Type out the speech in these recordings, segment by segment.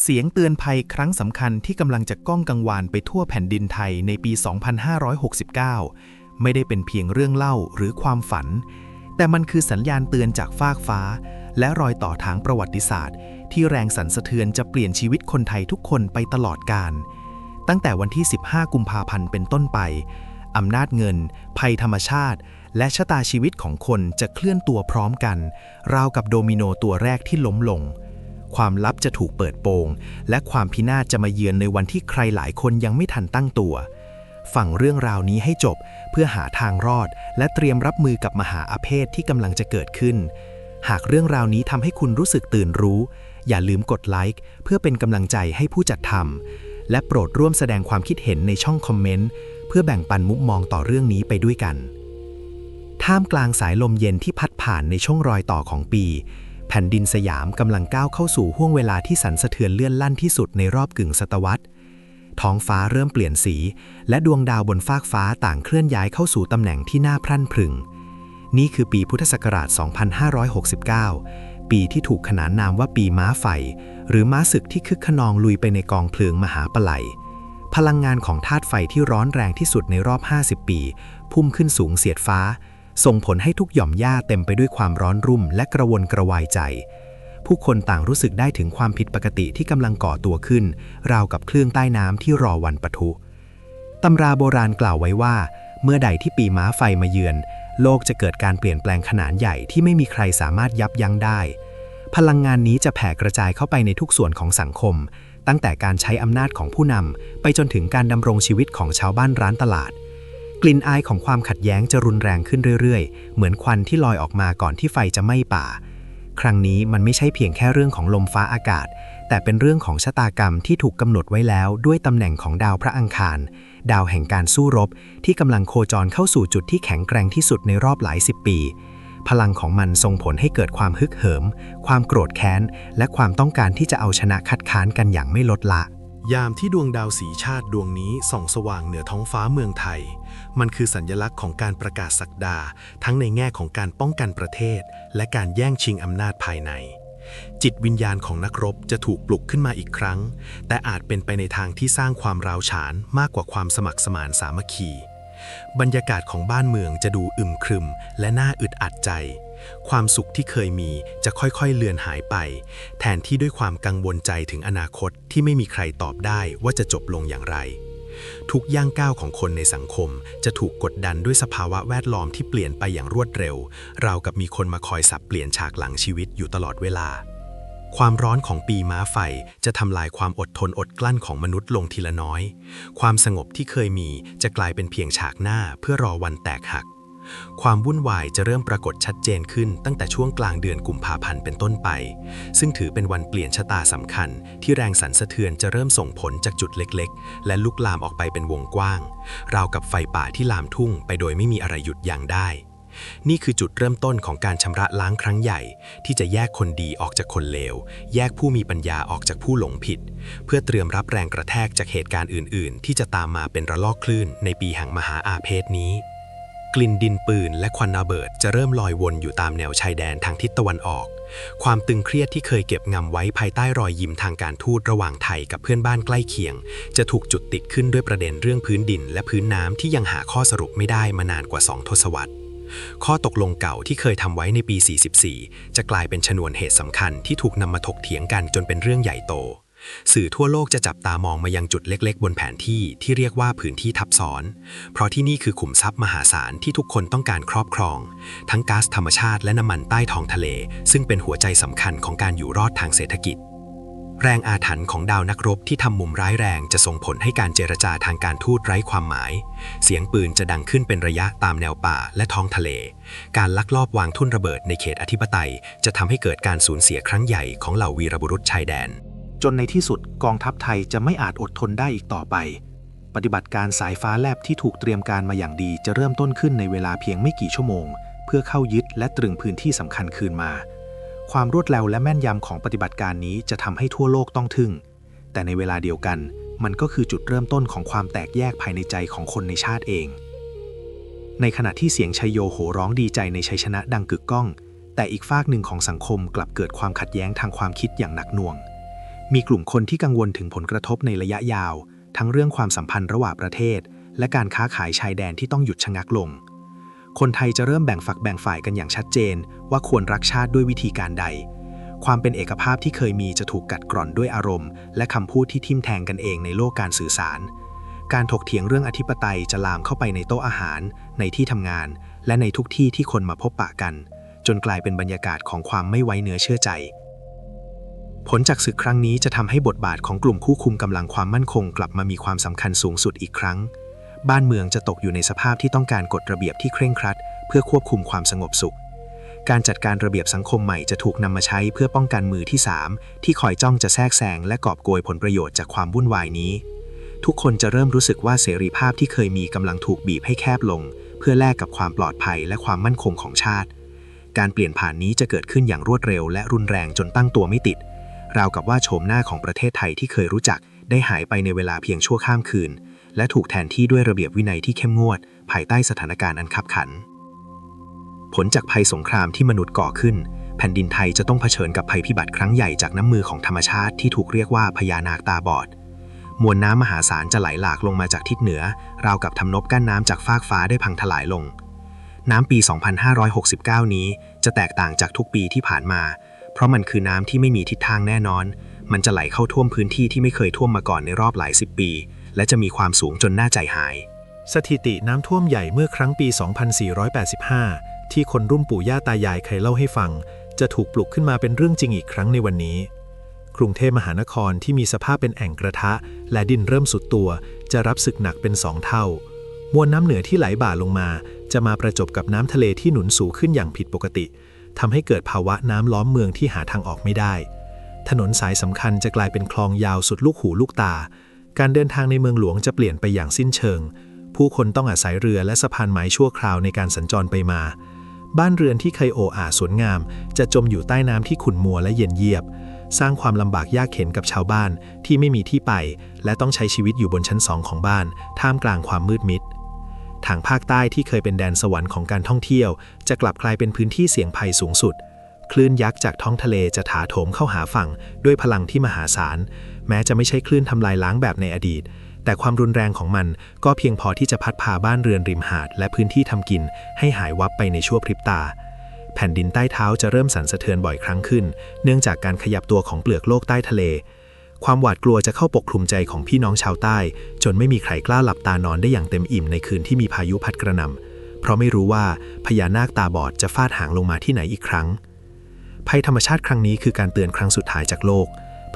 เสียงเตือนภัยครั้งสำคัญที่กำลังจะก้องกังวานไปทั่วแผ่นดินไทยในปี 2569 ไม่ได้เป็นเพียงเรื่องเล่าหรือความฝัน แต่มันคือสัญญาณเตือนจากฟากฟ้า และรอยต่อทางประวัติศาสตร์ ที่แรงสั่นสะเทือนจะเปลี่ยนชีวิตคนไทยทุกคนไปตลอดกาล ตั้งแต่วันที่ 15 กุมภาพันธ์เป็นต้นไป อำนาจเงิน ภัยธรรมชาติ และชะตาชีวิตของคนจะเคลื่อนตัวพร้อมกัน ราวกับโดมิโนตัวแรกที่ล้มลง ความลับจะถูกเปิดโปง และความพินาศจะมาเยือนในวันที่ใครหลายคนยังไม่ทันตั้งตัว ฟังเรื่องราวนี้ให้จบเพื่อหาทางรอด และเตรียมรับมือกับมหาอาเพศที่กำลังจะเกิดขึ้น หากเรื่องราวนี้ทำให้คุณรู้สึกตื่นรู้ อย่าลืมกดไลค์เพื่อเป็นกำลังใจให้ผู้จัดทำและโปรดร่วมแสดงความคิดเห็นในช่องคอมเมนต์เพื่อแบ่งปันมุมมองต่อเรื่องนี้ไปด้วยกันท่ามกลางสายลมเย็นที่พัดผ่านในช่วงรอยต่อของปี ผ่นดินสยามกำลังก้าวเข้าสู่ห่วงเวลาที่สั่นสะเทือนเลื่อนลั่นที่สุดในรอบกึ่งศตวรรษ ท้องฟ้าเริ่มเปลี่ยนสี และดวงดาวบนฟากฟ้าต่างเคลื่อนย้ายเข้าสู่ตำแหน่งที่น่าพรั่นพรึง นี่คือปีพุทธศักราช 2569 ปีที่ถูกขนานนามว่าปีม้าไฟ หรือม้าศึกที่คึกขนองลุยไปในกองเพลิงมหาปลัย พลังงานของธาตุไฟที่ร้อนแรงที่สุดในรอบ 50 ปี พุ่มขึ้นสูงเสียดฟ้า ส่งผลให้ทุกหย่อมหญ้าเต็มไปด้วยความร้อนรุ่มและกระวนกระวายใจ ผู้คนต่างรู้สึกได้ถึงความผิดปกติที่กำลังก่อตัวขึ้น ราวกับเครื่องใต้น้ำที่รอวันปะทุตำราโบราณกล่าวไว้ว่า เมื่อใดที่ปีม้าไฟมาเยือน โลกจะเกิดการเปลี่ยนแปลงขนาดใหญ่ที่ไม่มีใครสามารถยับยั้งได้ พลังงานนี้จะแผ่กระจายเข้าไปในทุกส่วนของสังคม ตั้งแต่การใช้อำนาจของผู้นำไปจนถึงการดำรงชีวิตของชาวบ้านร้านตลาด กลิ่นอายของความขัดแย้งจะรุนแรงขึ้นเรื่อยๆ เหมือนควันที่ลอยออกมาก่อนที่ไฟจะไหม้ป่า ครั้งนี้มันไม่ใช่เพียงแค่เรื่องของลมฟ้าอากาศ แต่เป็นเรื่องของชะตากรรมที่ถูกกำหนดไว้แล้วด้วยตำแหน่งของดาวพระอังคาร ดาวแห่งการสู้รบ ที่กำลังโคจรเข้าสู่จุดที่แข็งแกร่งที่สุดในรอบหลายสิบปี พลังของมันส่งผลให้เกิดความฮึกเหิม ความโกรธแค้น และความต้องการที่จะเอาชนะคัดค้านกันอย่างไม่ลดละ ยามที่ดวงดาวสีชาติดวงนี้ส่องสว่างเหนือท้องฟ้าเมืองไทย มันคือสัญลักษณ์ของการประกาศสักดา ทั้งในแง่ของการป้องกันประเทศ และการแย่งชิงอำนาจภายใน จิตวิญญาณของนักรบจะถูกปลุกขึ้นมาอีกครั้ง แต่อาจเป็นไปในทางที่สร้างความร้าวฉานมากกว่าความสมัครสมานสามัคคี บรรยากาศของบ้านเมืองจะดูอึมครึม และน่าอึดอัดใจ ความสุขที่เคยมีจะค่อยๆเลือนหายไป แทนที่ด้วยความกังวลใจถึงอนาคตที่ไม่มีใครตอบได้ว่าจะจบลงอย่างไร ทุกย่างก้าวของคนในสังคมจะถูกกดดันด้วยสภาวะแวดล้อมที่เปลี่ยนไปอย่างรวดเร็ว ราวกับมีคนมาคอยสับเปลี่ยนฉากหลังชีวิตอยู่ตลอดเวลา ความร้อนของปีม้าไฟจะทำลายความอดทนอดกลั้นของมนุษย์ลงทีละน้อย ความสงบที่เคยมีจะกลายเป็นเพียงฉากหน้าเพื่อรอวันแตกหัก ความวุ่นวายจะเริ่มปรากฏชัดเจนขึ้นตั้งแต่ช่วงกลางเดือนกุมภาพันธ์เป็นต้นไป ซึ่งถือเป็นวันเปลี่ยนชะตาสำคัญ ที่แรงสั่นสะเทือนจะเริ่มส่งผลจากจุดเล็กๆ และลุกลามออกไปเป็นวงกว้าง ราวกับไฟป่าที่ลามทุ่งไปโดยไม่มีอะไรหยุดยั้งได้ นี่คือจุดเริ่มต้นของการชำระล้างครั้งใหญ่ ที่จะแยกคนดีออกจากคนเลว แยกผู้มีปัญญาออกจากผู้หลงผิด เพื่อเตรียมรับแรงกระแทกจากเหตุการณ์อื่น ๆ ที่จะตามมาเป็นระลอกคลื่นในปีแห่งมหาอาเพศนี้ กลิ่นดินปืนและควันระเบิดจะเริ่มลอยวนอยู่ตามแนวชายแดนทางทิศตะวันออก ความตึงเครียดที่เคยเก็บงำไว้ภายใต้รอยยิ้มทางการทูตระหว่างไทยกับเพื่อนบ้านใกล้เคียง จะถูกจุดติดขึ้นด้วยประเด็นเรื่องพื้นดิน และพื้นน้ำที่ยังหาข้อสรุปไม่ได้มานานกว่า2ทศวรรษข้อตกลงเก่าที่เคยทำไว้ในปี 44 จะกลายเป็นชนวนเหตุสำคัญที่ถูกนำมาถกเถียงกันจนเป็นเรื่องใหญ่โต สื่อทั่วโลกจะจับตามองมายังจุดเล็กๆ บนแผนที่ที่เรียกว่าพื้นที่ทับซ้อน เพราะที่นี่คือขุมทรัพย์มหาศาลที่ทุกคนต้องการครอบครอง ทั้งก๊าซธรรมชาติและน้ำมันใต้ท้องทะเล ซึ่งเป็นหัวใจสำคัญของการอยู่รอดทางเศรษฐกิจ แรงอาถรรพ์ของดาวนักรบที่ทำมุมร้ายแรงจะส่งผลให้การเจรจาทางการทูตไร้ความหมาย เสียงปืนจะดังขึ้นเป็นระยะตามแนวป่าและท้องทะเล การลักลอบวางทุ่นระเบิดในเขตอธิปไตย จะทำให้เกิดการสูญเสียครั้งใหญ่ของเหล่าวีรบุรุษชายแดน จนในที่สุดกองทัพไทยจะไม่อาจอดทนได้อีกต่อไป ปฏิบัติการสายฟ้าแลบที่ถูกเตรียมการมาอย่างดีจะเริ่มต้นขึ้นในเวลาเพียงไม่กี่ชั่วโมง เพื่อเข้ายึดและตรึงพื้นที่สำคัญคืนมา ความรวดเร็วและแม่นยำของปฏิบัติการนี้จะทำให้ทั่วโลกต้องทึ่ง แต่ในเวลาเดียวกัน มันก็คือจุดเริ่มต้นของความแตกแยกภายในใจของคนในชาติเอง ในขณะที่เสียงชัยโยโหร้องดีใจในชัยชนะดังกึกก้อง แต่อีกฝากหนึ่งของสังคมกลับเกิดความขัดแย้งทางความคิดอย่างหนักหน่วง มีกลุ่มคนที่กังวลถึงผลกระทบในระยะยาว ทั้งเรื่องความสัมพันธ์ระหว่างประเทศ และการค้าขายชายแดนที่ต้องหยุดชะงักลง คนไทยจะเริ่มแบ่งฝักแบ่งฝ่ายกันอย่างชัดเจน ว่าควรรักชาติด้วยวิธีการใด ความเป็นเอกภาพที่เคยมีจะถูกกัดกร่อนด้วยอารมณ์ และคำพูดที่ทิ่มแทงกันเองในโลกการสื่อสาร การถกเถียงเรื่องอธิปไตยจะลามเข้าไปในโต๊ะอาหาร ในที่ทำงาน และในทุกที่ที่คนมาพบปะกัน จนกลายเป็นบรรยากาศของความไม่ไว้เนื้อเชื่อใจ ผลจากศึกครั้งนี้จะทำให้บทบาทของกลุ่มคู่คุมกำลังความมั่นคง กลับมามีความสำคัญสูงสุดอีกครั้ง บ้านเมืองจะตกอยู่ในสภาพที่ต้องการกฎระเบียบที่เคร่งครัด เพื่อควบคุมความสงบสุข การจัดการระเบียบสังคมใหม่จะถูกนำมาใช้เพื่อป้องกันมือที่ 3 ที่คอยจ้องจะแทรกแซงและกอบโกยผลประโยชน์จากความวุ่นวายนี้ ทุกคนจะเริ่มรู้สึกว่าเสรีภาพที่เคยมีกำลังถูกบีบให้แคบลง เพื่อแลกกับความปลอดภัยและความมั่นคงของชาติ การเปลี่ยนผ่านนี้จะเกิดขึ้นอย่างรวดเร็ว และรุนแรงจนตั้งตัวไม่ติด ราวกับว่าโฉมหน้าของประเทศไทยที่เคยรู้จัก ได้หายไปในเวลาเพียงชั่วข้ามคืน และถูกแทนที่ด้วยระเบียบวินัยที่เข้มงวด ภายใต้สถานการณ์อันคับขัน ผลจากภัยสงครามที่มนุษย์ก่อขึ้น แผ่นดินไทยจะต้องเผชิญกับภัยพิบัติครั้งใหญ่จากน้ำมือของธรรมชาติที่ถูกเรียกว่าพญานาคตาบอดมวลน้ำมหาศาลจะไหลหลากลงมาจากทิศเหนือ ราวกับทำนบกั้นน้ำจากฟากฟ้าได้พังทลายลง น้ำปี 2569 นี้จะแตกต่างจากทุกปีที่ผ่านมา เพราะมันคือน้ำที่ไม่มีทิศทางแน่นอน มันจะไหลเข้าท่วมพื้นที่ที่ไม่เคยท่วมมาก่อนในรอบหลายสิบปี และจะมีความสูงจนน่าใจหาย สถิติน้ำท่วมใหญ่เมื่อครั้งปี 2485 ที่คนรุ่นปู่ย่าตายายเคยเล่าให้ฟัง จะถูกปลุกขึ้นมาเป็นเรื่องจริงอีกครั้งในวันนี้ กรุงเทพมหานครที่มีสภาพเป็นแอ่งกระทะ และดินเริ่มสุดตัว จะรับศึกหนักเป็นสองเท่ามวลน้ำเหนือที่ไหลบ่าลงมา จะมาประจบกับน้ำทะเลที่หนุนสูงขึ้นอย่างผิดปกติ ทำให้เกิดภาวะน้ำล้อมเมืองที่หาทางออกไม่ได้ ถนนสายสำคัญจะกลายเป็นคลองยาวสุดลูกหูลูกตา การเดินทางในเมืองหลวงจะเปลี่ยนไปอย่างสิ้นเชิง ผู้คนต้องอาศัยเรือและสะพานไม้ชั่วคราวในการสัญจรไปมา บ้านเรือนที่เคยโออาสวยงาม จะจมอยู่ใต้น้ำที่ขุ่นมัวและเย็นเยียบ สร้างความลำบากยากเข็นกับชาวบ้านที่ไม่มีที่ไป และต้องใช้ชีวิตอยู่บนชั้นสองของบ้าน ท่ามกลางความมืดมิด ทางภาคใต้ที่เคยเป็นแดนสวรรค์ของการท่องเที่ยว จะกลับกลายเป็นพื้นที่เสี่ยงภัยสูงสุด คลื่นยักษ์จากท้องทะเลจะถาโถมเข้าหาฝั่ง ด้วยพลังที่มหาศาล แม้จะไม่ใช่คลื่นทำลายล้างแบบในอดีต แต่ความรุนแรงของมันก็เพียงพอที่จะพัดพาบ้านเรือนริมหาด และพื้นที่ทำกิน ให้หายวับไปในชั่วพริบตาแผ่นดินใต้เท้าจะเริ่มสั่นสะเทือนบ่อยครั้งขึ้น เนื่องจากการขยับตัวของเปลือกโลกใต้ทะเล ความหวาดกลัวจะเข้าปกคลุมใจของพี่น้องชาวใต้ จนไม่มีใครกล้าหลับตานอนได้อย่างเต็มอิ่มในคืนที่มีพายุพัดกระหน่ำเพราะไม่รู้ว่าพญานาคตาบอดจะฟาดหางลงมาที่ไหนอีกครั้ง ภัยธรรมชาติครั้งนี้คือการเตือนครั้งสุดท้ายจากโลก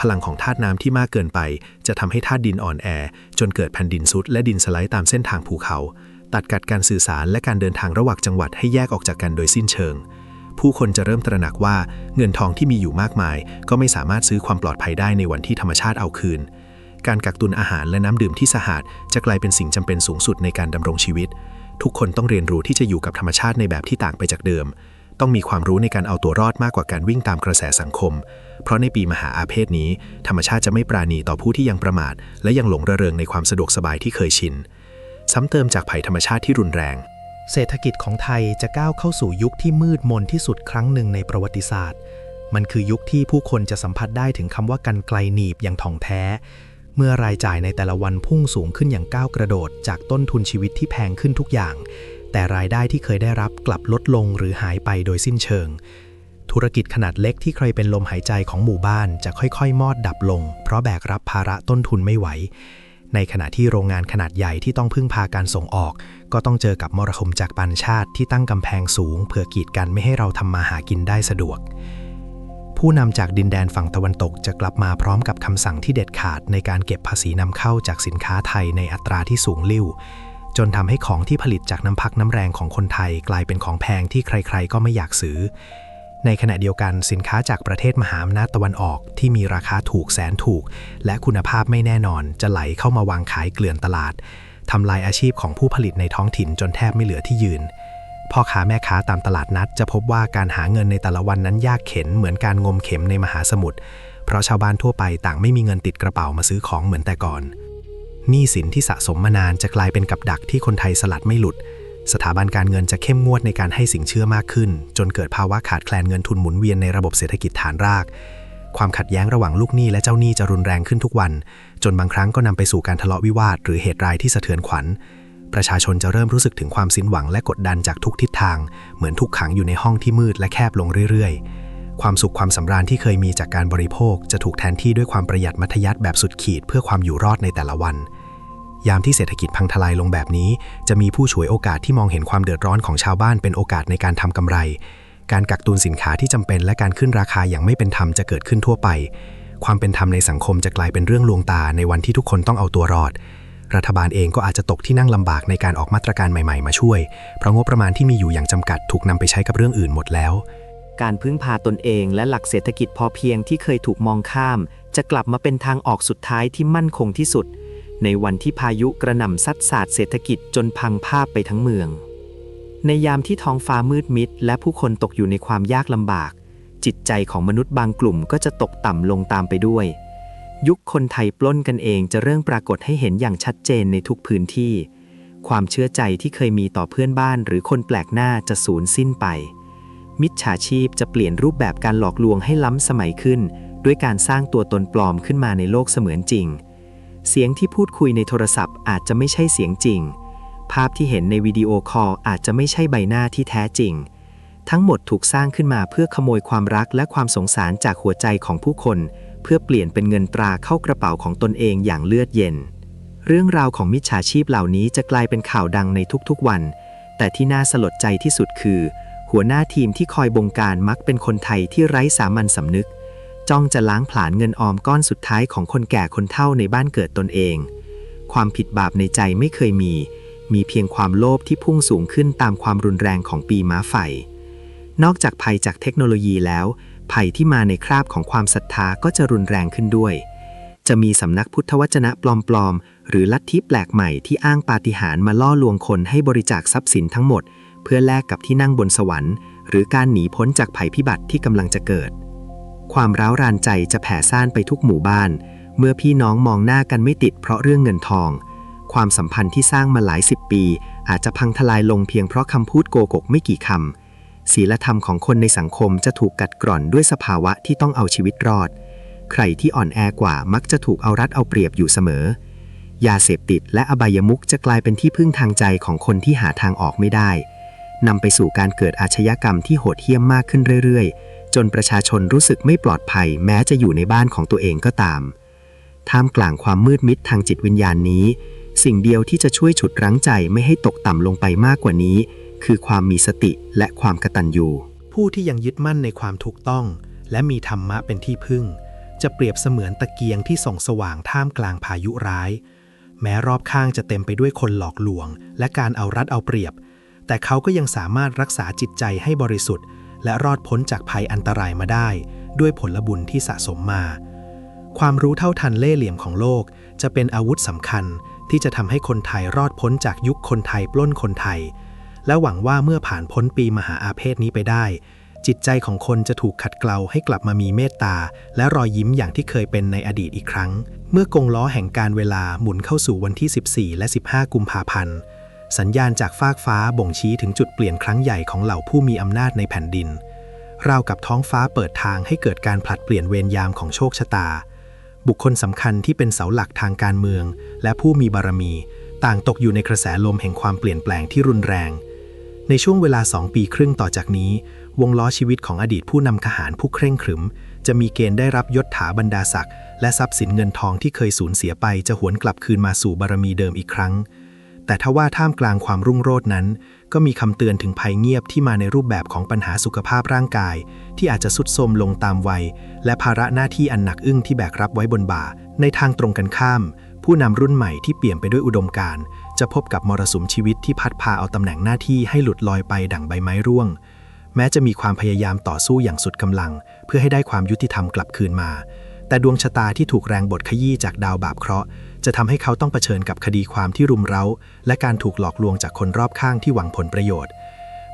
พลังของธาตุน้ำที่มากเกินไป จะทำให้ธาตุดินอ่อนแอ จนเกิดแผ่นดินซุดและดินสไลด์ตามเส้นทางภูเขา ตัดกัดการสื่อสารและการเดินทางระหว่างจังหวัดให้แยกออกจากกันโดยสิ้นเชิง ผู้คนจะเริ่มตระหนักว่าเงินทองที่มีอยู่มากมาย ก็ไม่สามารถซื้อความปลอดภัยได้ในวันที่ธรรมชาติเอาคืน การกักตุนอาหารและน้ำดื่มที่สะอาดจะกลายเป็นสิ่งจำเป็นสูงสุดในการดำรงชีวิต ทุกคนต้องเรียนรู้ที่จะอยู่กับธรรมชาติในแบบที่ต่างไปจากเดิม ต้องมีความรู้ในการเอาตัวรอดมากกว่าการวิ่งตามกระแสสังคม เพราะในปีมหาอาเพศนี้ ธรรมชาติจะไม่ปราณีต่อผู้ที่ยังประมาท และยังหลงระเริงในความสะดวกสบายที่เคยชิน ซ้ำเติมจากภัยธรรมชาติที่รุนแรง เศรษฐกิจของไทยจะก้าวเข้าสู่ยุคที่มืดมนที่สุดครั้งหนึ่งในประวัติศาสตร์ มันคือยุคที่ผู้คนจะสัมผัสได้ถึงคำว่ากันไกลหนีบอย่างถ่องแท้ เมื่อรายจ่ายในแต่ละวันพุ่งสูงขึ้นอย่างก้าวกระโดด จากต้นทุนชีวิตที่แพงขึ้นทุกอย่าง แต่รายได้ที่เคยได้รับกลับลดลงหรือหายไปโดยสิ้นเชิง ธุรกิจขนาดเล็กที่เคยเป็นลมหายใจของหมู่บ้านจะค่อยๆ มอดดับลง เพราะแบกรับภาระต้นทุนไม่ไหว ในขณะที่โรงงานขนาดใหญ่ที่ต้องพึ่งพาการส่งออก ก็ต้องเจอกับมรคมจากปันชาติที่ตั้งกำแพงสูงเพื่อกีดกันไม่ให้เราทำมาหากินได้สะดวก ผู้นำจากดินแดนฝั่งตะวันตกจะกลับมาพร้อมกับคำสั่งที่เด็ดขาดในการเก็บภาษีนำเข้าจากสินค้าไทยในอัตราที่สูงลิ่วจนทำให้ของที่ผลิตจากน้ำพักน้ำแรงของคนไทยกลายเป็นของแพงที่ใครๆ ก็ไม่อยากซื้อ ในขณะเดียวกันสินค้าจากประเทศมหาอำนาจตะวันออกที่มีราคาถูกแสนถูก และคุณภาพไม่แน่นอนจะไหลเข้ามาวางขายเกลื่อนตลาด ทำลายอาชีพของผู้ผลิตในท้องถิ่นจนแทบไม่เหลือที่ยืน พ่อค้าแม่ค้าตามตลาดนัด จะพบว่าการหาเงินในแต่ละวันนั้นยากเข็นเหมือนการงมเข็มในมหาสมุทร เพราะชาวบ้านทั่วไปต่างไม่มีเงินติดกระเป๋ามาซื้อของเหมือนแต่ก่อนหนี้สินที่สะสมมานานจะกลายเป็นกับดักที่คนไทยสลัดไม่หลุด สถาบันการเงินจะเข้มงวดในการให้สินเชื่อมากขึ้น จนเกิดภาวะขาดแคลนเงินทุนหมุนเวียนในระบบเศรษฐกิจฐานราก ความขัดแย้งระหว่างลูกหนี้และเจ้าหนี้จะรุนแรงขึ้นทุกวัน จนบางครั้งก็นำไปสู่การทะเลาะวิวาทหรือเหตุร้ายที่สะเทือนขวัญ ประชาชนจะเริ่มรู้สึกถึงความสิ้นหวังและกดดันจากทุกทิศทาง เหมือนถูกขังอยู่ในห้องที่มืดและแคบลงเรื่อยๆ ความสุขความสำราญที่เคยมีจากการบริโภค จะถูกแทนที่ด้วยความประหยัดมัธยัสถ์แบบสุดขีดเพื่อความอยู่รอดในแต่ละวันยามที่เศรษฐกิจพังทลายลงแบบนี้ จะมีผู้ฉวยโอกาสที่มองเห็นความเดือดร้อนของชาวบ้านเป็นโอกาสในการทำกำไร การกักตุนสินค้าที่จำเป็นและการขึ้นราคาอย่างไม่เป็นธรรมจะเกิดขึ้นทั่วไป ความเป็นธรรมในสังคมจะกลายเป็นเรื่องลวงตาในวันที่ทุกคนต้องเอาตัวรอด รัฐบาลเองก็อาจจะตกที่นั่งลำบากในการออกมาตรการใหม่ๆ มาช่วย เพราะงบประมาณที่มีอยู่อย่างจำกัดถูกนำไปใช้กับเรื่องอื่นหมดแล้ว การพึ่งพาตนเองและหลักเศรษฐกิจพอเพียงที่เคยถูกมองข้าม จะกลับมาเป็นทางออกสุดท้ายที่มั่นคงที่สุด ในวันที่พายุกระหน่ำซัดสาดเศรษฐกิจจนพังภาพไปทั้งเมือง ในยามที่ท้องฟ้ามืดมิด และผู้คนตกอยู่ในความยากลำบาก จิตใจของมนุษย์บางกลุ่มก็จะตกต่ำลงตามไปด้วย ยุคคนไทยปล้นกันเองจะเริ่มปรากฏให้เห็นอย่างชัดเจนในทุกพื้นที่ ความเชื่อใจที่เคยมีต่อเพื่อนบ้านหรือคนแปลกหน้าจะสูญสิ้นไป มิจฉาชีพจะเปลี่ยนรูปแบบการหลอกลวงให้ล้ำสมัยขึ้น ด้วยการสร้างตัวตนปลอมขึ้นมาในโลกเสมือนจริง เสียงที่พูดคุยในโทรศัพท์อาจจะไม่ใช่เสียงจริง ภาพที่เห็นในวิดีโอคอลอาจจะไม่ใช่ใบหน้าที่แท้จริง ทั้งหมดถูกสร้างขึ้นมาเพื่อขโมยความรักและความสงสารจากหัวใจของผู้คน เพื่อเปลี่ยนเป็นเงินตราเข้ากระเป๋าของตนเองอย่างเลือดเย็น เรื่องราวของมิจฉาชีพเหล่านี้จะกลายเป็นข่าวดังในทุกๆวัน แต่ที่น่าสลดใจที่สุดคือ หัวหน้าทีมที่คอยบงการมักเป็นคนไทยที่ไร้สามัญสำนึก จ้องจะล้างผลาญเงินออมก้อนสุดท้ายของคนแก่คนเฒ่าในบ้านเกิดตนเอง ความผิดบาปในใจไม่เคยมี มีเพียงความโลภที่พุ่งสูงขึ้นตามความรุนแรงของปีม้าไฟ นอกจากภัยจากเทคโนโลยีแล้ว ภัยที่มาในคราบของความศรัทธาก็จะรุนแรงขึ้นด้วย จะมีสำนักพุทธวจนะปลอมๆ หรือลัทธิแปลกใหม่ที่อ้างปาฏิหาริย์มาล่อลวงคนให้บริจาคทรัพย์สินทั้งหมด เพื่อแลกกับที่นั่งบนสวรรค์ หรือการหนีพ้นจากภัยพิบัติที่กำลังจะเกิด ความร้าวรานใจจะแผ่ซ่านไปทุกหมู่บ้าน เมื่อพี่น้องมองหน้ากันไม่ติดเพราะเรื่องเงินทองความสัมพันธ์ที่สร้างมาหลายสิบปี อาจจะพังทลายลงเพียงเพราะคำพูดโกหกไม่กี่คำ ศีลธรรมของคนในสังคมจะถูกกัดกร่อนด้วยสภาวะที่ต้องเอาชีวิตรอด ใครที่อ่อนแอกว่ามักจะถูกเอารัดเอาเปรียบอยู่เสมอ ยาเสพติดและอบายมุขจะกลายเป็นที่พึ่งทางใจของคนที่หาทางออกไม่ได้นำไปสู่การเกิดอาชญากรรมที่โหดเหี้ยมมากขึ้นเรื่อยๆ จนประชาชนรู้สึกไม่ปลอดภัย แม้จะอยู่ในบ้านของตัวเองก็ตาม ท่ามกลางความมืดมิดทางจิตวิญญาณนี้ สิ่งเดียวที่จะช่วยฉุดรั้งใจไม่ให้ตกต่ำลงไปมากกว่านี้ คือความมีสติและความกตัญญู ผู้ที่ยังยึดมั่นในความถูกต้อง และมีธรรมะเป็นที่พึ่ง จะเปรียบเสมือนตะเกียงที่ส่องสว่างท่ามกลางพายุร้าย แม้รอบข้างจะเต็มไปด้วยคนหลอกลวง และการเอารัดเอาเปรียบ แต่เขาก็ยังสามารถรักษาจิตใจให้บริสุทธิ์ และรอดพ้นจากภัยอันตรายมาได้ ด้วยผลบุญที่สะสมมา ความรู้เท่าทันเล่เหลี่ยมของโลก จะเป็นอาวุธสำคัญที่จะทำให้คนไทยรอดพ้นจากยุคคนไทยปล้นคนไทย และหวังว่าเมื่อผ่านพ้นปีมหาอาเพศนี้ไปได้ จิตใจของคนจะถูกขัดเกลาให้กลับมามีเมตตา และรอยยิ้มอย่างที่เคยเป็นในอดีตอีกครั้ง เมื่อกงล้อแห่งการเวลาหมุนเข้าสู่วันที่ 14 และ 15 กุมภาพันธ์ สัญญาณจากฟากฟ้าบ่งชี้ถึงจุดเปลี่ยนครั้งใหญ่ของเหล่าผู้มีอำนาจในแผ่นดินราวกับท้องฟ้าเปิดทางให้เกิดการผลัดเปลี่ยนเวรยามของโชคชะตา บุคคลสำคัญที่เป็นเสาหลักทางการเมือง และผู้มีบารมี ต่างตกอยู่ในกระแสลมแห่งความเปลี่ยนแปลงที่รุนแรง ในช่วงเวลา 2 ปีครึ่งต่อจากนี้ วงล้อชีวิตของอดีตผู้นำทหารผู้เคร่งขรึม จะมีเกณฑ์ได้รับยศถาบรรดาศักดิ์และทรัพย์สินเงินทองที่เคยสูญเสียไปจะหวนกลับคืนมาสู่บารมีเดิมอีกครั้ง แต่ทว่าท่ามกลางความรุ่งโรจน์นั้น ก็มีคำเตือนถึงภัยเงียบที่มาในรูปแบบของปัญหาสุขภาพร่างกาย ที่อาจจะสุดโทรมลงตามวัย และภาระหน้าที่อันหนักอึ้งที่แบกรับไว้บนบ่า ในทางตรงกันข้าม ผู้นำรุ่นใหม่ที่เปลี่ยมไปด้วยอุดมการณ์ จะพบกับมรสุมชีวิตที่พัดพาเอาตำแหน่งหน้าที่ให้หลุดลอยไปดั่งใบไม้ร่วง แม้จะมีความพยายามต่อสู้อย่างสุดกำลัง เพื่อให้ได้ความยุติธรรมกลับคืนมา แต่ดวงชะตาที่ถูกแรงบดขยี้จากดาวบาปเคราะห์ จะทำให้เขาต้องเผชิญกับคดีความที่รุมเร้า และการถูกหลอกลวงจากคนรอบข้างที่หวังผลประโยชน์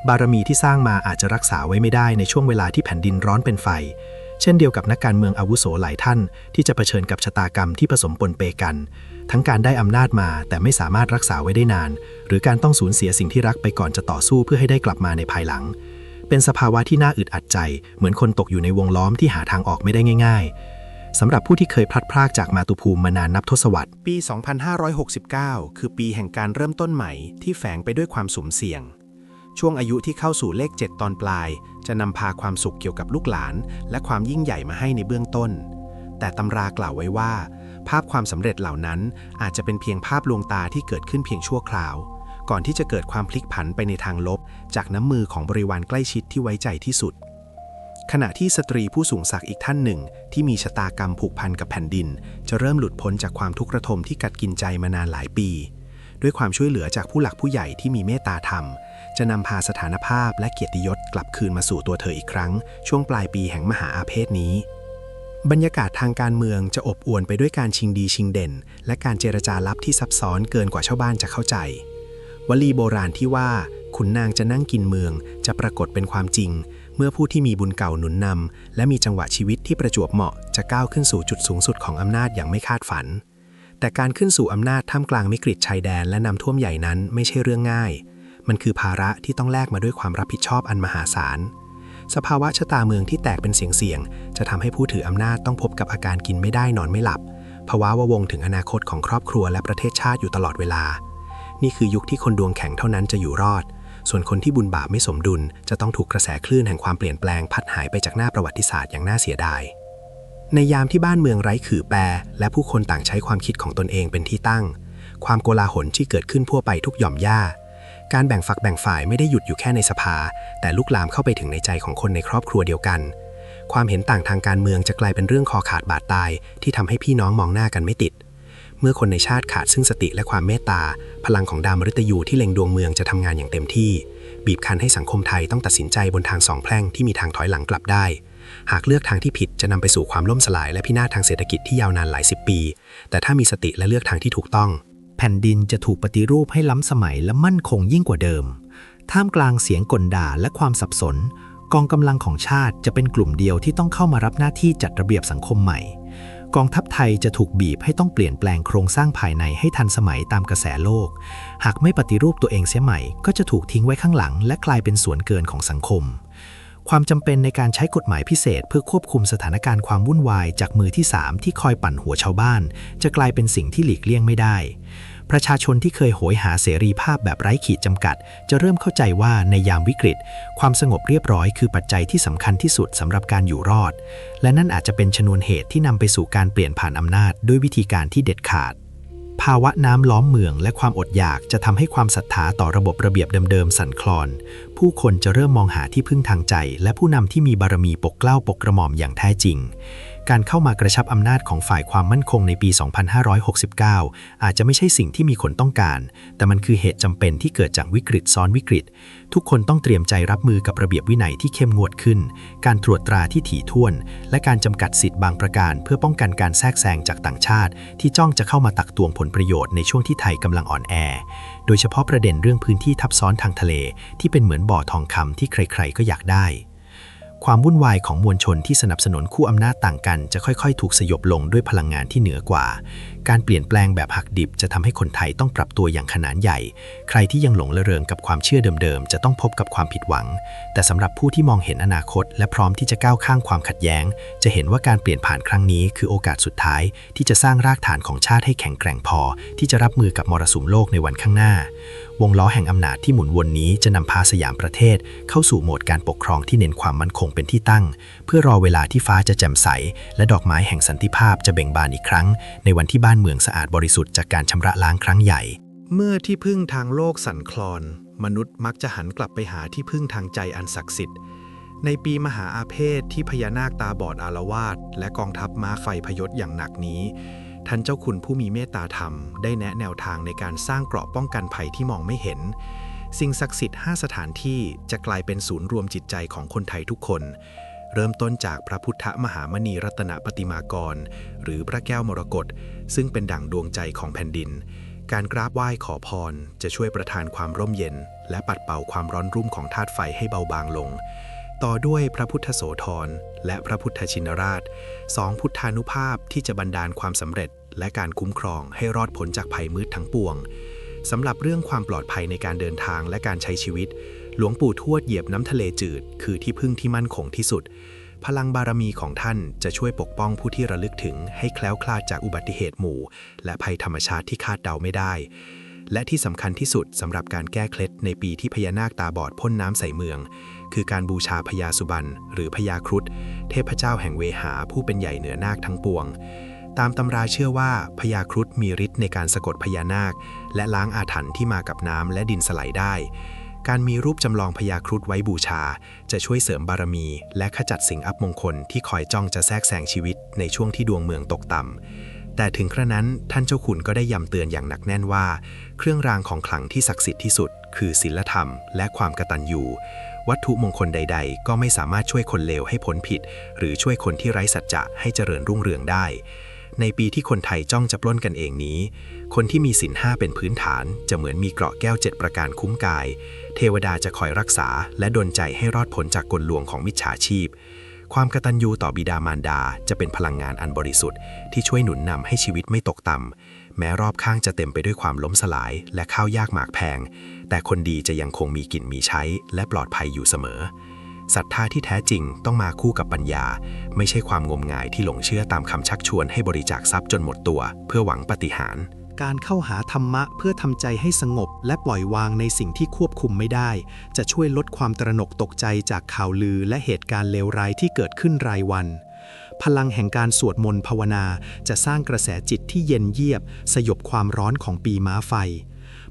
บารมีที่สร้างมาอาจจะรักษาไว้ไม่ได้ในช่วงเวลาที่แผ่นดินร้อนเป็นไฟ เช่นเดียวกับนักการเมืองอาวุโสหลายท่าน ที่จะเผชิญกับชะตากรรมที่ผสมปนเปกัน ทั้งการได้อำนาจมาแต่ไม่สามารถรักษาไว้ได้นาน หรือการต้องสูญเสียสิ่งที่รักไปก่อนจะต่อสู้เพื่อให้ได้กลับมาในภายหลัง เป็นสภาวะที่น่าอึดอัดใจ เหมือนคนตกอยู่ในวงล้อมที่หาทางออกไม่ได้ง่าย ๆสำหรับผู้ที่เคยพลัดพรากจากมาตุภูมิมานานนับทศวรรษ ปี 2569 คือปีแห่งการเริ่มต้นใหม่ที่แฝงไปด้วยความสุ่มเสี่ยง ช่วงอายุที่เข้าสู่เลข 7 ตอนปลาย จะนำพาความสุขเกี่ยวกับลูกหลาน และความยิ่งใหญ่มาให้ในเบื้องต้น แต่ตำรากล่าวไว้ว่า ภาพความสำเร็จเหล่านั้นอาจจะเป็นเพียงภาพลวงตาที่เกิดขึ้นเพียงชั่วคราว ก่อนที่จะเกิดความพลิกผันไปในทางลบ จากน้ำมือของบริวารใกล้ชิดที่ไว้ใจที่สุดขณะที่สตรีผู้สูงศักดิ์อีกท่านหนึ่ง ที่มีชะตากรรมผูกพันกับแผ่นดิน จะเริ่มหลุดพ้นจากความทุกข์ระทมที่กัดกินใจมานานหลายปี ด้วยความช่วยเหลือจากผู้หลักผู้ใหญ่ที่มีเมตตาธรรม จะนำพาสถานภาพและเกียรติยศกลับคืนมาสู่ตัวเธออีกครั้ง ช่วงปลายปีแห่งมหาอาเพศนี้ บรรยากาศทางการเมืองจะอบอวลไปด้วยการชิงดีชิงเด่น และการเจรจาลับที่ซับซ้อนเกินกว่าชาวบ้านจะเข้าใจ วลีโบราณที่ว่าขุนนางจะนั่งกินเมือง จะปรากฏเป็นความจริง เมื่อผู้ที่มีบุญเก่าหนุนนำและมีจังหวะชีวิตที่ประจวบเหมาะจะก้าวขึ้นสู่จุดสูงสุดของอำนาจอย่างไม่คาดฝัน แต่การขึ้นสู่อำนาจท่ามกลางวิกฤตชายแดนและน้ำท่วมใหญ่นั้นไม่ใช่เรื่องง่าย มันคือภาระที่ต้องแลกมาด้วยความรับผิดชอบอันมหาศาล สภาวะชะตาเมืองที่แตกเป็นเสียงๆ จะทำให้ผู้ถืออำนาจต้องพบกับอาการกินไม่ได้นอนไม่หลับภาวะวะวงถึงอนาคตของครอบครัวและประเทศชาติอยู่ตลอดเวลา นี่คือยุคที่คนดวงแข็งเท่านั้นจะอยู่รอด ส่วนคนที่บุญบาปไม่สมดุล จะต้องถูกกระแสคลื่นแห่งความเปลี่ยนแปลงพัดหายไปจากหน้าประวัติศาสตร์อย่างน่าเสียดาย ในยามที่บ้านเมืองไร้ขื่อแปร และผู้คนต่างใช้ความคิดของตนเองเป็นที่ตั้ง ความโกลาหลที่เกิดขึ้นทั่วไปทุกหย่อมย่า การแบ่งฝักแบ่งฝ่ายไม่ได้หยุดอยู่แค่ในสภา แต่ลุกลามเข้าไปถึงในใจของคนในครอบครัวเดียวกัน ความเห็นต่างทางการเมืองจะกลายเป็นเรื่องคอขาดบาดตาย ที่ทำให้พี่น้องมองหน้ากันไม่ติด เมื่อคนในชาติขาดซึ่งสติและความเมตตา พลังของดาวมฤตยูที่เล็งดวงเมืองจะทำงานอย่างเต็มที่ บีบคั้นให้สังคมไทยต้องตัดสินใจบนทางสองแพร่งที่มีทางถอยหลังกลับได้ หากเลือกทางที่ผิดจะนำไปสู่ความล่มสลายและพินาศทางเศรษฐกิจที่ยาวนานหลายสิบปี แต่ถ้ามีสติและเลือกทางที่ถูกต้อง แผ่นดินจะถูกปฏิรูปให้ล้ำสมัยและมั่นคงยิ่งกว่าเดิม ท่ามกลางเสียงกลด่าและความสับสน กองกำลังของชาติจะเป็นกลุ่มเดียวที่ต้องเข้ามารับหน้าที่จัดระเบียบสังคมใหม่ กองทัพไทยจะถูกบีบให้ต้องเปลี่ยนแปลงโครงสร้างภายในให้ทันสมัยตามกระแสโลก หากไม่ปฏิรูปตัวเองเสียใหม่ ก็จะถูกทิ้งไว้ข้างหลัง และกลายเป็นส่วนเกินของสังคม ความจำเป็นในการใช้กฎหมายพิเศษ เพื่อควบคุมสถานการณ์ความวุ่นวายจากมือที่ 3 ที่คอยปั่นหัวชาวบ้าน จะกลายเป็นสิ่งที่หลีกเลี่ยงไม่ได้ ประชาชนที่เคยโหยหาเสรีภาพแบบไร้ขีดจำกัด จะเริ่มเข้าใจว่าในยามวิกฤต ความสงบเรียบร้อยคือปัจจัยที่สำคัญที่สุดสำหรับการอยู่รอด และนั่นอาจจะเป็นชนวนเหตุที่นำไปสู่การเปลี่ยนผ่านอำนาจ ด้วยวิธีการที่เด็ดขาดภาวะน้ำล้อมเมืองและความอดอยากจะทำให้ความศรัทธาต่อระบบระเบียบเดิมๆ สั่นคลอน ผู้คนจะเริ่มมองหาที่พึ่งทางใจ และผู้นำที่มีบารมีปกเกล้าปกกระหม่อมอย่างแท้จริง การเข้ามากระชับอำนาจของฝ่ายความมั่นคงในปี 2569 อาจจะไม่ใช่สิ่งที่มีคนต้องการ แต่มันคือเหตุจำเป็นที่เกิดจากวิกฤตซ้อนวิกฤต ทุกคนต้องเตรียมใจรับมือกับระเบียบวินัยที่เข้มงวดขึ้น การตรวจตราที่ถี่ถ้วน และการจำกัดสิทธิ์บางประการ เพื่อป้องกันการแทรกแซงจากต่างชาติ ที่จ้องจะเข้ามาตักตวงผลประโยชน์ในช่วงที่ไทยกำลังอ่อนแอ โดยเฉพาะประเด็นเรื่องพื้นที่ทับซ้อนทางทะเล ที่เป็นเหมือนบ่อทองคำที่ใครๆก็อยากได้ ความวุ่นวายของมวลชนที่สนับสนุนคู่อำนาจต่างกัน จะค่อยๆ ถูกสยบลงด้วยพลังงานที่เหนือกว่า การเปลี่ยนแปลงแบบหักดิบจะทำให้คนไทยต้องปรับตัวอย่างขนาดใหญ่ ใครที่ยังหลงระเริงกับความเชื่อเดิมๆ จะต้องพบกับความผิดหวัง แต่สำหรับผู้ที่มองเห็นอนาคต และพร้อมที่จะก้าวข้างความขัดแย้ง จะเห็นว่าการเปลี่ยนผ่านครั้งนี้คือโอกาสสุดท้าย ที่จะสร้างรากฐานของชาติให้แข็งแกร่งพอ ที่จะรับมือกับมรสุมโลกในวันข้างหน้าวงล้อแห่งอำนาจที่หมุนวนนี้จะนำพาสยามประเทศ เข้าสู่โหมดการปกครองที่เน้นความมั่นคงเป็นที่ตั้ง เพื่อรอเวลาที่ฟ้าจะแจ่มใส และดอกไม้แห่งสันติภาพจะเบ่งบานอีกครั้ง ในวันที่บ้านเมืองสะอาดบริสุทธิ์จากการชำระล้างครั้งใหญ่ เมื่อที่พึ่งทางโลกสั่นคลอน มนุษย์มักจะหันกลับไปหาที่พึ่งทางใจอันศักดิ์สิทธิ์ในปีมหาอาเพศที่พญานาคตาบอดอารวาสและกองทัพม้าไฟพยศอย่างหนักนี้ ท่านเจ้าคุณผู้มีเมตตาธรรมได้แนะแนวทางในการสร้างเกราะป้องกันภัยที่มองไม่เห็น สิ่งศักดิ์สิทธิ์ 5 สถานที่จะกลายเป็นศูนย์รวมจิตใจของคนไทยทุกคน เริ่มต้นจากพระพุทธมหามณีรัตนปฏิมากร หรือพระแก้วมรกตซึ่งเป็นดั่งดวงใจของแผ่นดิน การกราบไหว้ขอพร จะช่วยประทานความร่มเย็น และปัดเป่าความร้อนรุ่มของธาตุไฟให้เบาบางลง ต่อด้วยพระพุทธโสธรและพระพุทธชินราชสองพุทธานุภาพที่จะบันดาลความสำเร็จ และการคุ้มครองให้รอดพ้นจากภัยมืดทั้งปวงสำหรับเรื่องความปลอดภัยในการเดินทางและการใช้ชีวิต หลวงปู่ทวดเหยียบน้ำทะเลจืด คือที่พึ่งที่มั่นคงที่สุด พลังบารมีของท่านจะช่วยปกป้องผู้ที่ระลึกถึง ให้แคล้วคลาดจากอุบัติเหตุหมู่ และภัยธรรมชาติที่คาดเดาไม่ได้ และที่สำคัญที่สุดสำหรับการแก้เคล็ดในปีที่พญานาคตาบอดพ่นน้ำใส่เมือง คือการบูชาพญาสุบรรหรือพญาครุฑเทพเจ้าแห่งเวหาผู้เป็นใหญ่เหนือนาคทั้งปวง ตามตำราเชื่อว่าพญาครุฑมีฤทธิ์ในการสะกดพญานาค และล้างอาถรรพ์ที่มากับน้ำและดินสไลด์ได้ การมีรูปจำลองพญาครุฑไว้บูชา จะช่วยเสริมบารมี และขจัดสิ่งอัปมงคลที่คอยจ้องจะแทรกแซงชีวิตในช่วงที่ดวงเมืองตกต่ำแต่ถึงกระนั้นท่านเจ้าขุนก็ได้ย้ำเตือนอย่างหนักแน่นว่า เครื่องรางของขลังที่ศักดิ์สิทธิ์ที่สุด คือศีลธรรมและความกตัญญู วัตถุมงคลใด ๆ ก็ไม่สามารถช่วยคนเลวให้พ้นผิด หรือช่วยคนที่ไร้สัจจะให้เจริญรุ่งเรืองได้ ในปีที่คนไทยจ้องจะปล้นกันเองนี้ คนที่มีศีลห้าเป็นพื้นฐาน จะเหมือนมีเกราะแก้วเจ็ดประการคุ้มกาย เทวดาจะคอยรักษา และดลใจให้รอดพ้นจากกลลวงของมิจฉาชีพ ความกตัญญูต่อบิดามารดาจะเป็นพลังงานอันบริสุทธิ์ ที่ช่วยหนุนนำให้ชีวิตไม่ตกต่ำแม้รอบข้างจะเต็มไปด้วยความล้มสลายและข้าวยากหมากแพง แต่คนดีจะยังคงมีกินมีใช้ และปลอดภัยอยู่เสมอศรัทธาที่แท้จริงต้องมาคู่กับปัญญา ไม่ใช่ความงมงายที่หลงเชื่อตามคำชักชวนให้บริจาคทรัพย์จนหมดตัว เพื่อหวังปาฏิหารย์การเข้าหาธรรมะเพื่อทำใจให้สงบ และปล่อยวางในสิ่งที่ควบคุมไม่ได้ จะช่วยลดความตระหนกตกใจจากข่าวลือและเหตุการณ์เลวร้ายที่เกิดขึ้นรายวัน พลังแห่งการสวดมนต์ภาวนา จะสร้างกระแสจิตที่เย็นเยียบ สยบความร้อนของปีม้าไฟ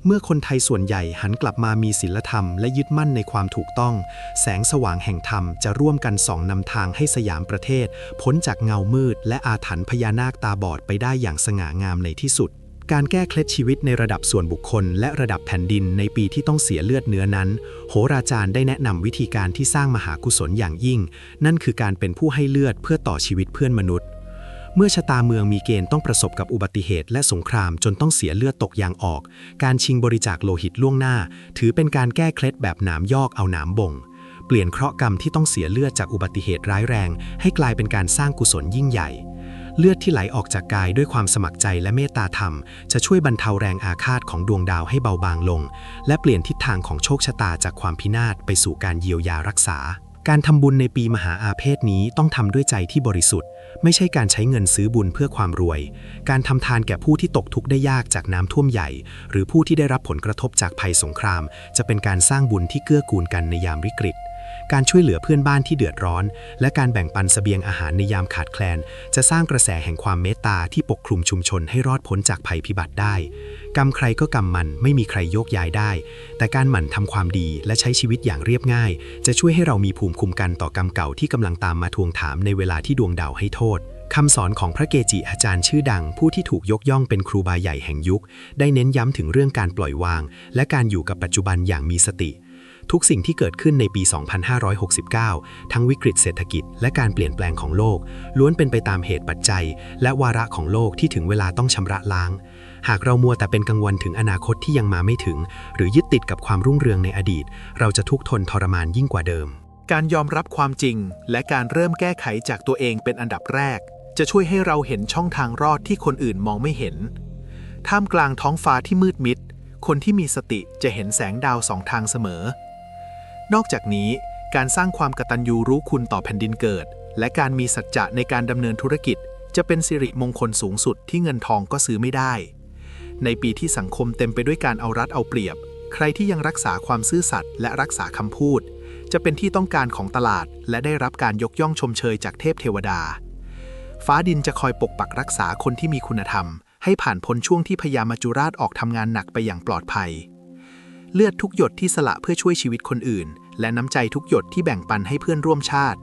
เมื่อคนไทยส่วนใหญ่หันกลับมามีศีลธรรมและยึดมั่นในความถูกต้อง แสงสว่างแห่งธรรมจะร่วมกันส่องนำทางให้สยามประเทศ พ้นจากเงามืด และอาถรรพ์พญานาคตาบอดไปได้อย่างสง่างามในที่สุดการแก้เคล็ดชีวิตในระดับส่วนบุคคล และระดับแผ่นดินในปีที่ต้องเสียเลือดเนื้อนั้น โหราจารย์ได้แนะนำวิธีการที่สร้างมหากุศลอย่างยิ่ง นั่นคือการเป็นผู้ให้เลือดเพื่อต่อชีวิตเพื่อนมนุษย์ เมื่อชะตาเมืองมีเกณฑ์ต้องประสบกับอุบัติเหตุและสงครามจนต้องเสียเลือดตกยางออก การชิงบริจาคโลหิตล่วงหน้า ถือเป็นการแก้เคล็ดแบบหนามยอกเอาหนามบ่ง เปลี่ยนเคราะห์กรรมที่ต้องเสียเลือดจากอุบัติเหตุร้ายแรง ให้กลายเป็นการสร้างกุศลยิ่งใหญ่ เลือดที่ไหลออกจากกายด้วยความสมัครใจและเมตตาธรรม จะช่วยบรรเทาแรงอาฆาตของดวงดาวให้เบาบางลง และเปลี่ยนทิศทางของโชคชะตาจากความพินาศไปสู่การเยียวยารักษา การทำบุญในปีมหาอาเพศนี้ต้องทำด้วยใจที่บริสุทธิ์ ไม่ใช่การใช้เงินซื้อบุญเพื่อความรวย การทำทานแก่ผู้ที่ตกทุกข์ได้ยากจากน้ำท่วมใหญ่ หรือผู้ที่ได้รับผลกระทบจากภัยสงคราม จะเป็นการสร้างบุญที่เกื้อกูลกันในยามวิกฤต การช่วยเหลือเพื่อนบ้านที่เดือดร้อน และการแบ่งปันเสบียงอาหารในยามขาดแคลน จะสร้างกระแสแห่งความเมตตาที่ปกคลุมชุมชนให้รอดพ้นจากภัยพิบัติได้ กรรมใครก็กรรมมันไม่มีใครโยกย้ายได้ แต่การหมั่นทำความดีและใช้ชีวิตอย่างเรียบง่าย จะช่วยให้เรามีภูมิคุ้มกันต่อกรรมเก่าที่กำลังตามมาทวงถามในเวลาที่ดวงดาวให้โทษคำสอนของพระเกจิอาจารย์ชื่อดัง ผู้ที่ถูกยกย่องเป็นครูบาใหญ่แห่งยุค ได้เน้นย้ำถึงเรื่องการปล่อยวาง และการอยู่กับปัจจุบันอย่างมีสติ ทุกสิ่งที่เกิดขึ้นในปี 2569 ทั้งวิกฤตเศรษฐกิจ และการเปลี่ยนแปลงของโลก ล้วนเป็นไปตามเหตุปัจจัย และวาระของโลกที่ถึงเวลาต้องชำระล้าง หากเรามัวแต่เป็นกังวลถึงอนาคตที่ยังมาไม่ถึง หรือยึดติดกับความรุ่งเรืองในอดีต เราจะทุกข์ทนทรมานยิ่งกว่าเดิม การยอมรับความจริง และการเริ่มแก้ไขจากตัวเองเป็นอันดับแรก จะช่วยให้เราเห็นช่องทางรอดที่คนอื่นมองไม่เห็น ท่ามกลางท้องฟ้าที่มืดมิดคนที่มีสติจะเห็นแสงดาวสองทางเสมอ นอกจากนี้ การสร้างความกตัญญูรู้คุณต่อแผ่นดินเกิด และการมีสัจจะในการดำเนินธุรกิจ จะเป็นสิริมงคลสูงสุดที่เงินทองก็ซื้อไม่ได้ ในปีที่สังคมเต็มไปด้วยการเอารัดเอาเปรียบ ใครที่ยังรักษาความซื่อสัตย์และรักษาคำพูด จะเป็นที่ต้องการของตลาด และได้รับการยกย่องชมเชยจากเทพเทวดา ฟ้าดินจะคอยปกปักรักษาคนที่มีคุณธรรม ให้ผ่านพ้นช่วงที่พญามัจจุราชออกทำงานหนักไปอย่างปลอดภัย เลือดทุกหยดที่สละเพื่อช่วยชีวิตคนอื่น และน้ำใจทุกหยดที่แบ่งปันให้เพื่อนร่วมชาติ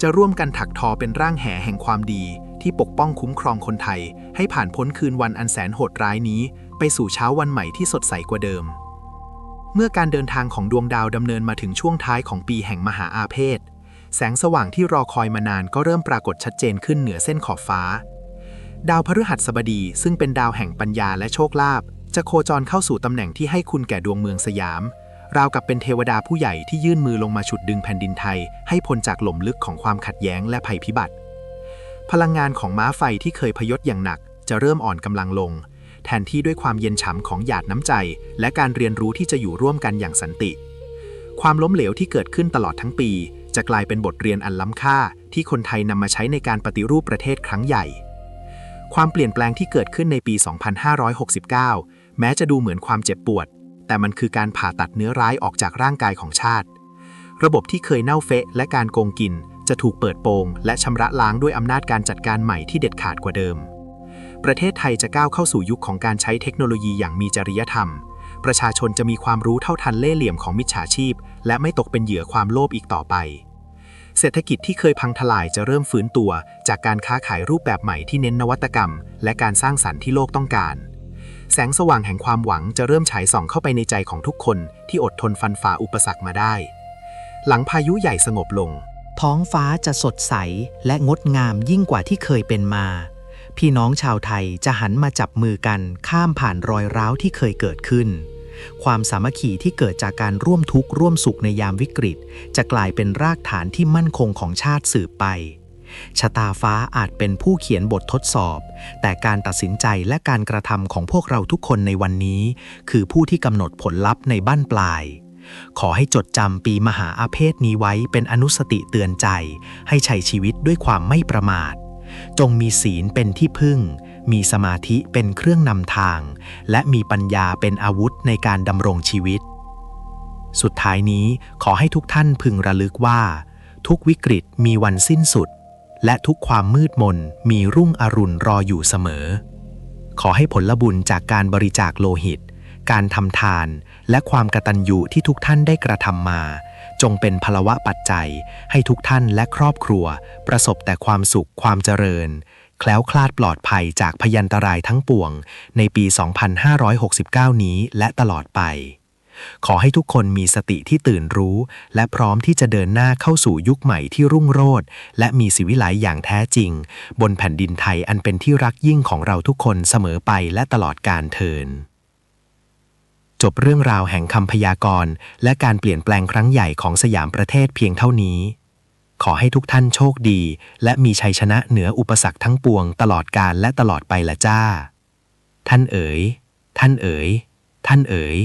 จะร่วมกันถักทอเป็นร่างแหแห่งความดี ที่ปกป้องคุ้มครองคนไทย ให้ผ่านพ้นคืนวันอันแสนโหดร้ายนี้ ไปสู่เช้าวันใหม่ที่สดใสกว่าเดิม เมื่อการเดินทางของดวงดาวดำเนินมาถึงช่วงท้ายของปีแห่งมหาอาเพศแสงสว่างที่รอคอยมานานก็เริ่มปรากฏชัดเจนขึ้นเหนือเส้นขอบฟ้า ดาวพฤหัสบดีซึ่งเป็นดาวแห่งปัญญาและโชคลาภ จะโคจรเข้าสู่ตำแหน่งที่ให้คุณแก่ดวงเมืองสยาม ราวกับเป็นเทวดาผู้ใหญ่ที่ยื่นมือลงมาฉุดดึงแผ่นดินไทย ให้พ้นจากหล่มลึกของความขัดแย้งและภัยพิบัติ พลังงานของม้าไฟที่เคยพยศอย่างหนัก จะเริ่มอ่อนกำลังลง แทนที่ด้วยความเย็นฉ่ำของหยาดน้ำใจ และการเรียนรู้ที่จะอยู่ร่วมกันอย่างสันติ ความล้มเหลวที่เกิดขึ้นตลอดทั้งปี จะกลายเป็นบทเรียนอันล้ำค่า ที่คนไทยนำมาใช้ในการปฏิรูปประเทศครั้งใหญ่ความเปลี่ยนแปลงที่เกิดขึ้นในปี 2569 แม้จะดูเหมือนความเจ็บปวด แต่มันคือการผ่าตัดเนื้อร้ายออกจากร่างกายของชาติ ระบบที่เคยเน่าเฟะและการโกงกิน จะถูกเปิดโปง และชำระล้างด้วยอำนาจการจัดการใหม่ที่เด็ดขาดกว่าเดิม ประเทศไทยจะก้าวเข้าสู่ยุคของการใช้เทคโนโลยีอย่างมีจริยธรรม ประชาชนจะมีความรู้เท่าทันเล่ห์เหลี่ยมของมิจฉาชีพ และไม่ตกเป็นเหยื่อความโลภอีกต่อไปเศรษฐกิจที่เคยพังทลายจะเริ่มฟื้นตัว จากการค้าขายรูปแบบใหม่ที่เน้นนวัตกรรม และการสร้างสรรค์ที่โลกต้องการ แสงสว่างแห่งความหวังจะเริ่มฉายส่องเข้าไปในใจของทุกคนที่อดทนฟันฝ่าอุปสรรคมาได้ หลังพายุใหญ่สงบลง ท้องฟ้าจะสดใสและงดงามยิ่งกว่าที่เคยเป็นมา พี่น้องชาวไทยจะหันมาจับมือกันข้ามผ่านรอยร้าวที่เคยเกิดขึ้น ความสามัคคีที่เกิดจากการร่วมทุกข์ร่วมสุขในยามวิกฤต จะกลายเป็นรากฐานที่มั่นคงของชาติสืบไป ชะตาฟ้าอาจเป็นผู้เขียนบททดสอบ แต่การตัดสินใจและการกระทำของพวกเราทุกคนในวันนี้ คือผู้ที่กำหนดผลลัพธ์ในบั้นปลาย ขอให้จดจำปีมหาอาเพศนี้ไว้เป็นอนุสติเตือนใจ ให้ใช้ชีวิตด้วยความไม่ประมาท จงมีศีลเป็นที่พึ่ง มีสมาธิเป็นเครื่องนำทาง และมีปัญญาเป็นอาวุธในการดำรงชีวิต สุดท้ายนี้ขอให้ทุกท่านพึงระลึกว่า ทุกวิกฤตมีวันสิ้นสุด และทุกความมืดมนมีรุ่งอรุณรออยู่เสมอ ขอให้ผลบุญจากการบริจาคโลหิต การทำทาน และความกตัญญูที่ทุกท่านได้กระทำมา จงเป็นพลวะปัจจัย ให้ทุกท่านและครอบครัว ประสบแต่ความสุขความเจริญ แคล้วคลาดปลอดภัยจากพยันตรายทั้งปวง ในปี 2569 นี้และตลอดไป ขอให้ทุกคนมีสติที่ตื่นรู้ และพร้อมที่จะเดินหน้าเข้าสู่ยุคใหม่ที่รุ่งโรจน์และมีสิวิไลอย่างแท้จริง บนแผ่นดินไทยอันเป็นที่รักยิ่งของเราทุกคนเสมอไปและตลอดกาลเทินจบเรื่องราวแห่งคำพยากรณ์และการเปลี่ยนแปลงครั้งใหญ่ของสยามประเทศเพียงเท่านี้ ขอให้ทุกท่านโชคดี และมีชัยชนะเหนืออุปสรรคทั้งปวงตลอดกาลและตลอดไปละจ้า ท่านเอ๋ย ท่านเอ๋ย ท่านเอ๋ย